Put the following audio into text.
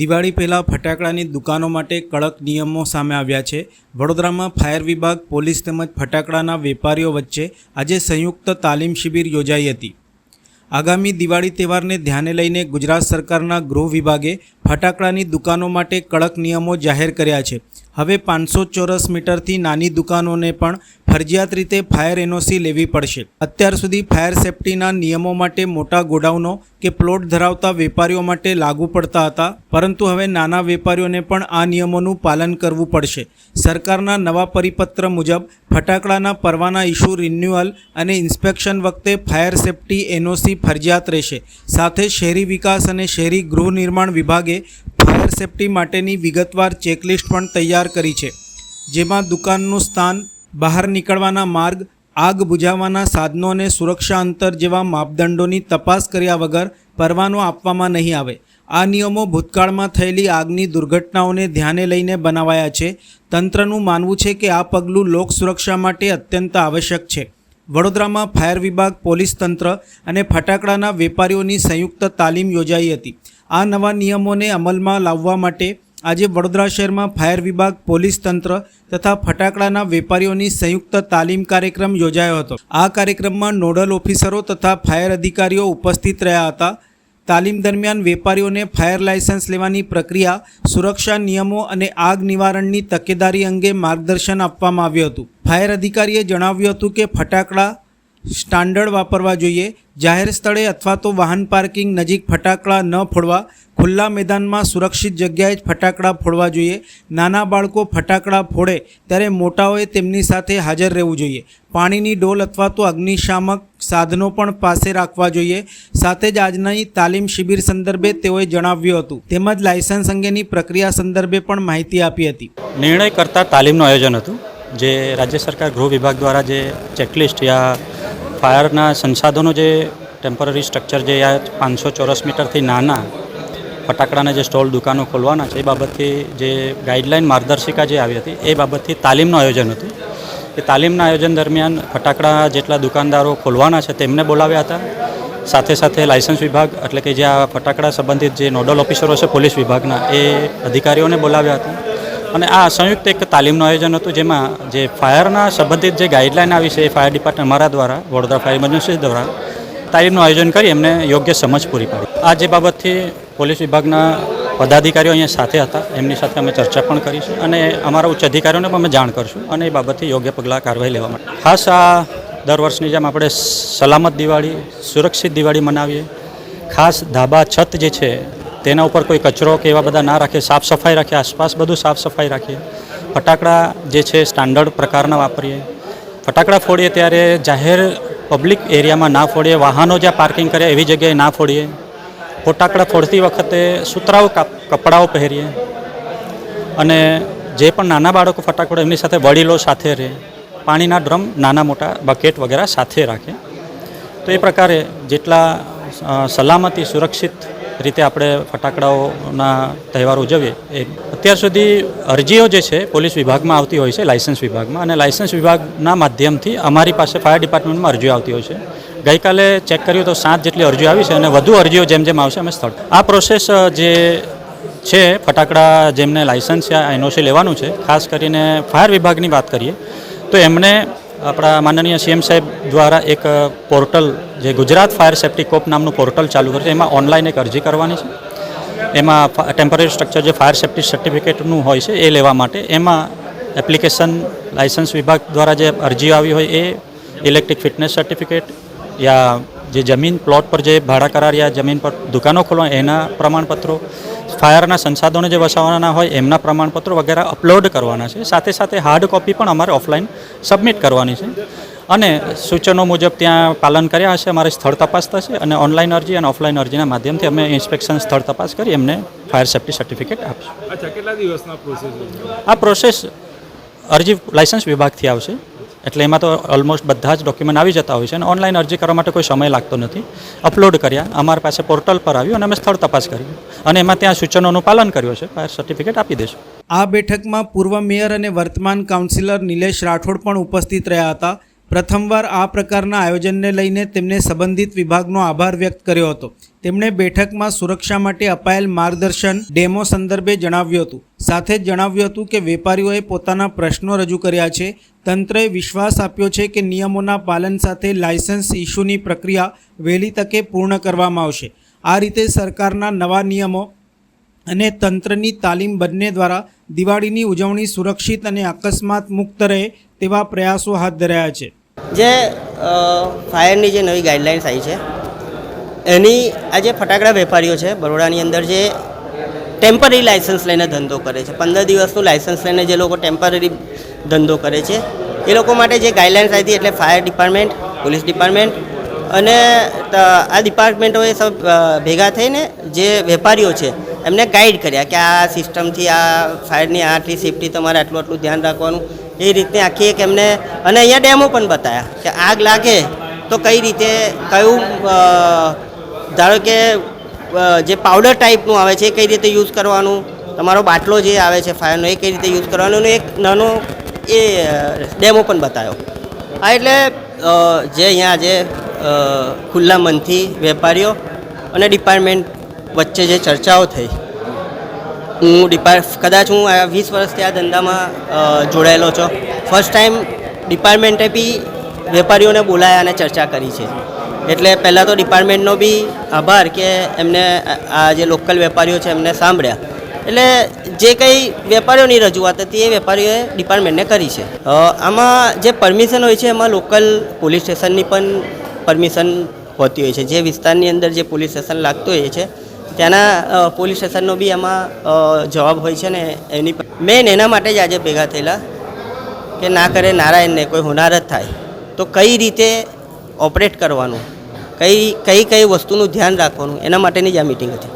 દિવાળી પહેલાં ફટાકડાની દુકાનો માટે કડક નિયમો સામે આવ્યા છે. વડોદરામાં ફાયર વિભાગ, પોલીસ તેમજ ફટાકડાના વેપારીઓ વચ્ચે આજે સંયુક્ત તાલીમ શિબિર યોજાઈ હતી. આગામી દિવાળી તહેવારને ધ્યાને લઈને ગુજરાત સરકારના ગૃહ વિભાગે ફટાકડાની દુકાનો માટે કડક નિયમો જાહેર કર્યા છે. હવે પાંચસો ચોરસ મીટરથી નાની દુકાનોને પણ ફરજિયાત રીતે ફાયર એનઓસી લેવી પડશે. અત્યાર સુધી ફાયર સેફટીના નિયમો માટે મોટા ગોડાઉનો કે પ્લોટ ધરાવતા વેપારીઓ માટે લાગુ પડતા હતા, પરંતુ હવે નાના વેપારીઓને પણ આ નિયમોનું પાલન કરવું પડશે. સરકારના નવા પરિપત્ર મુજબ, ફટાકડાના પરવાના ઇસ્યુ રિન્યુઅલ અને ઇન્સ્પેક્શન વખતે ફાયર સેફટી એનઓસી ફરજિયાત રહેશે. સાથે શહેરી વિકાસ અને શહેરી ગૃહ નિર્માણ વિભાગે ફાયર સેફટી માટેની વિગતવાર ચેકલિસ્ટ પણ તૈયાર કરી છે, જેમાં દુકાનનું સ્થાન, બહાર નીકળવાના માર્ગ, આગ બુઝાવવાના સાધનો અને સુરક્ષા અંતર જેવા માપદંડોની તપાસ કર્યા વગર પરવાનો આપવામાં નહીં આવે. આ નિયમો ભૂતકાળમાં થયેલી આગની દુર્ઘટનાઓને ધ્યાને લઈને બનાવાયા છે. તંત્રનું માનવું છે કે આ પગલું લોક સુરક્ષા માટે અત્યંત આવશ્યક છે. વડોદરામાં ફાયર વિભાગ, પોલીસ તંત્ર અને ફટાકડાના વેપારીઓની સંયુક્ત તાલીમ યોજાઈ હતી. આ નવા નિયમોને અમલમાં લાવવા માટે આજે વડોદરા શહેરમાં ફાયર વિભાગ, પોલીસ તંત્ર તથા ફટાકડાના વેપારીઓની સંયુક્ત તાલીમ કાર્યક્રમ યોજાયો હતો. આ કાર્યક્રમમાં નોડલ ઓફિસરો તથા ફાયર અધિકારીઓ ઉપસ્થિત રહ્યા હતા. તાલીમ દરમિયાન વેપારીઓને ફાયર લાયસન્સ લેવાની પ્રક્રિયા, સુરક્ષા નિયમો અને આગ નિવારણની તકેદારી અંગે માર્ગદર્શન આપવામાં આવ્યું હતું. ફાયર અધિકારીએ જણાવ્યું હતું કે ફટાકડા સ્ટાન્ડર્ડ વાપરવા જોઈએ. જાહેર સ્થળે અથવા તો વાહન પાર્કિંગ નજીક ફટાકડા ન ફોડવા. ખુલ્લા મેદાનમાં સુરક્ષિત જગ્યાએ જ ફટાકડા ફોડવા જોઈએ. નાના બાળકો ફટાકડા ફોડે ત્યારે મોટાઓએ તેમની સાથે હાજર રહેવું જોઈએ. પાણીની ડોલ અથવા તો અગ્નિશામક સાધનો પણ પાસે રાખવા જોઈએ. સાથે જ આજની તાલીમ શિબિર સંદર્ભે તેઓએ જણાવ્યું હતું. તેમજ લાયસન્સ અંગેની પ્રક્રિયા સંદર્ભે પણ માહિતી આપી હતી. નિર્ણય કરતાં તાલીમનું આયોજન હતું, જે રાજ્ય સરકાર ગૃહ વિભાગ દ્વારા જે ચેકલિસ્ટ યા ફાયરના સંસાધનો જે ટેમ્પરરી સ્ટ્રક્ચર જે આ પાંચસો ચોરસ મીટરથી નાના ફટાકડાના જે સ્ટોલ, દુકાનો ખોલવાના છે, એ બાબતથી જે ગાઈડલાઇન માર્ગદર્શિકા જે આવી હતી, એ બાબતથી તાલીમનું આયોજન હતું. એ તાલીમના આયોજન દરમિયાન ફટાકડા જેટલા દુકાનદારો ખોલવાના છે તેમને બોલાવ્યા હતા. સાથે સાથે લાયસન્સ વિભાગ એટલે કે જે આ ફટાકડા સંબંધિત જે નોડલ ઓફિસરો છે, પોલીસ વિભાગના, એ અધિકારીઓને બોલાવ્યા હતા. અને આ સંયુક્ત એક તાલીમનું આયોજન હતું જેમાં જે ફાયરના સંબંધિત જે ગાઈડલાઇન આવી છે એ ફાયર ડિપાર્ટમેન્ટ અમારા દ્વારા, વડોદરા ફાયર ઇમરજન્સી દ્વારા તાલીમનું આયોજન કરી એમને યોગ્ય સમજ પૂરી પાડી. આ જે બાબતથી પોલીસ વિભાગના પદાધિકારીઓ અહીંયા સાથે હતા, એમની સાથે અમે ચર્ચા પણ કરીશું અને અમારા ઉચ્ચ અધિકારીઓને પણ અમે જાણ કરશું અને એ બાબતથી યોગ્ય પગલાં કાર્યવાહી લેવા માટે. ખાસ આ દર વર્ષની જેમ આપણે સલામત દિવાળી, સુરક્ષિત દિવાળી મનાવીએ. ખાસ ધાબા છત જે છે તેના ઉપર કોઈ કચરો કે એવા બધા ના રાખીએ સાફ સફાઈ રાખીએ આસપાસ બધું સાફ સફાઈ રાખીએ. ફટાકડા જે છે સ્ટાન્ડર્ડ પ્રકારના વાપરીએ. ફટાકડા ફોડીએ ત્યારે જાહેર પબ્લિક એરિયામાં ના ફોડીએ, વાહનો જ્યાં પાર્કિંગ કરે એવી જગ્યાએ ના ફોડીએ. ફટાકડા ફોડતી વખતે સુતરાઉ કપડાઓ પહેરીએ. અને જે પણ નાના બાળકો ફટાકડો એમની સાથે વડીલો સાથે રહે, પાણીના ડ્રમ નાના મોટા બકેટ વગેરે સાથે રાખે. તો એ પ્રકારે જેટલા સલામતી, સુરક્ષિત રીતે આપણે ફટાકડાઓના તહેવાર ઉજવીએ. એ અત્યાર સુધી અરજીઓ જે છે, પોલીસ વિભાગમાં આવતી હોય છે, લાયસન્સ વિભાગમાં. અને લાયસન્સ વિભાગના માધ્યમથી અમારી પાસે ફાયર ડિપાર્ટમેન્ટમાં અરજીઓ આવતી હોય છે. ગઈકાલે ચેક કર્યું તો સાત જેટલી અરજીઓ આવી છે અને વધુ અરજીઓ જેમ જેમ આવશે અમે સ્થળ. આ પ્રોસેસ જે છે, ફટાકડા જેમને લાયસન્સ યા એનઓસી લેવાનું છે, ખાસ કરીને ફાયર વિભાગની વાત કરીએ, તો એમણે આપણા માનનીય સીએમ સાહેબ દ્વારા એક પોર્ટલ જે ગુજરાત ફાયર સેફ્ટી કોપ નામનું પોર્ટલ ચાલુ કર્યું છે એમાં ઓનલાઈન એક અરજી કરવાની છે. એમાં ટેમ્પરરી સ્ટ્રક્ચર જે ફાયર સેફ્ટી સર્ટિફિકેટનું હોય છે, એ લેવા માટે એમાં એપ્લિકેશન લાયસન્સ વિભાગ દ્વારા જે અરજીઓ આવી હોય એ ઇલેક્ટ્રિક ફિટનેસ સર્ટિફિકેટ યા જે જમીન પ્લોટ પર જે ભાડા કરાર યા જમીન પર દુકાનો ખોલવા એના પ્રમાણપત્રો, ફાયરના સંસાધનો જે વસાવવાના હોય એમના પ્રમાણપત્રો વગેરે અપલોડ કરવાના છે. સાથે સાથે હાર્ડ કોપી પણ અમારે ઓફલાઈન સબમિટ કરવાની છે. અને સૂચનો મુજબ ત્યાં પાલન કર્યા હશે અમારે સ્થળ તપાસ થશે અને ઓનલાઈન અરજી અને ઓફલાઈન અરજીના માધ્યમથી અમે ઇન્સ્પેક્શન સ્થળ તપાસ કરી એમને ફાયર સેફટી સર્ટિફિકેટ આપશું. અચ્છા કેટલા દિવસના પ્રોસેસ આ પ્રોસેસ અરજી લાયસન્સ વિભાગથી આવશે એટલે એમાં તો ઓલમોસ્ટ બધા જ ડોક્યુમેન્ટ આવી જતા હોય છે અને ઓનલાઈન અરજી કરવા માટે કોઈ સમય લાગતો નથી. અપલોડ કર્યા અમારી પાસે પોર્ટલ પર આવ્યું અને અમે સ્થળ તપાસ કરી. અને એમાં ત્યાં સૂચનોનું પાલન કર્યું છે ફાયર સર્ટિફિકેટ આપી દેશું. આ બેઠકમાં પૂર્વ મેયર અને વર્તમાન કાઉન્સિલર નિલેશ રાઠોડ પણ ઉપસ્થિત રહ્યા હતા. પ્રથમવાર આ પ્રકારના આયોજનને લઈને તેમને સંબંધિત વિભાગનો આભાર વ્યક્ત કર્યો હતો. તેમણે બેઠકમાં સુરક્ષા માટે અપાયેલ માર્ગદર્શન ડેમો સંદર્ભે જણાવ્યું હતું. સાથે જ જણાવ્યું હતું કે વેપારીઓએ પોતાના પ્રશ્નો રજૂ કર્યા છે. તંત્રએ વિશ્વાસ આપ્યો છે કે નિયમોના પાલન સાથે લાયસન્સ ઇસ્યુની પ્રક્રિયા વહેલી તકે પૂર્ણ કરવામાં આવશે. આ રીતે સરકારના નવા નિયમો અને તંત્રની તાલીમ બંને દ્વારા દિવાળીની ઉજવણી સુરક્ષિત અને અકસ્માત મુક્ત રહે તેવા પ્રયાસો હાથ ધરાયા છે. જે ફાયરની જે નવી ગાઈડલાઇન્સ આવી છે, એની આ જે ફટાકડા વેપારીઓ છે, બરોડાની અંદર જે ટેમ્પરરી લાઇસન્સ લઈને ધંધો કરે છે, પંદર દિવસનું લાઇસન્સ લઈને જે લોકો ટેમ્પરરી ધંધો કરે છે, એ લોકો માટે જે ગાઈડલાઇન્સ આવી હતી એટલે ફાયર ડિપાર્ટમેન્ટ, પોલીસ ડિપાર્ટમેન્ટ અને આ ડિપાર્ટમેન્ટોએ સબ ભેગા થઈને જે વેપારીઓ છે, એમને ગાઈડ કર્યા કે આ સિસ્ટમથી આ ફાયરની આટલી સેફટી તમારે આટલું આટલું ધ્યાન રાખવાનું એ રીતની આખી એક એમને અને અહીંયા ડેમો પણ બતાવ્યા કે આગ લાગે તો કઈ રીતે, કયું ધારો કે જે પાવડર ટાઈપનું આવે છે એ કઈ રીતે યુઝ કરવાનું, તમારો બાટલો જે આવે છે ફાયરનો એ કઈ રીતે યુઝ કરવાનો એક નાનો એ ડેમો પણ બતાવ્યો આ એટલે જે અહીંયા આજે ખુલ્લા મનથી વેપારીઓ અને ડિપાર્ટમેન્ટ વચ્ચે જે ચર્ચાઓ થઈ હું ડિપાર્ટ કદાચ હું આ વીસ વર્ષથી આ ધંધામાં જોડાયેલો છું. ફર્સ્ટ ટાઈમ ડિપાર્ટમેન્ટે બી વેપારીઓને બોલાયા અને ચર્ચા કરી છે. એટલે પહેલાં તો ડિપાર્ટમેન્ટનો બી આભાર કે એમને આ- જે લોકલ વેપારીઓ છે એમને સાંભળ્યા. એટલે જે કંઈ વેપારીઓની રજૂઆત હતી એ વેપારીઓએ ડિપાર્ટમેન્ટને કરી છે. આમાં જે પરમિશન હોય છે એમાં લોકલ પોલીસ સ્ટેશનની પણ પરમિશન હોતી હોય છે. જે વિસ્તારની અંદર જે પોલીસ સ્ટેશન લાગતું હોય છે ત્યાંના પોલીસ સ્ટેશનનો બી એમાં જવાબ હોય છે ને, એની મેન એના માટે જ આજે ભેગા થયેલા કે ના કરે નારાયણને કોઈ હોનારત થાય, તો કઈ રીતે ઓપરેટ કરવાનું? કઈ કઈ કઈ વસ્તુનું ધ્યાન રાખવાનું? એના માટેની જ આ મિટિંગ હતી.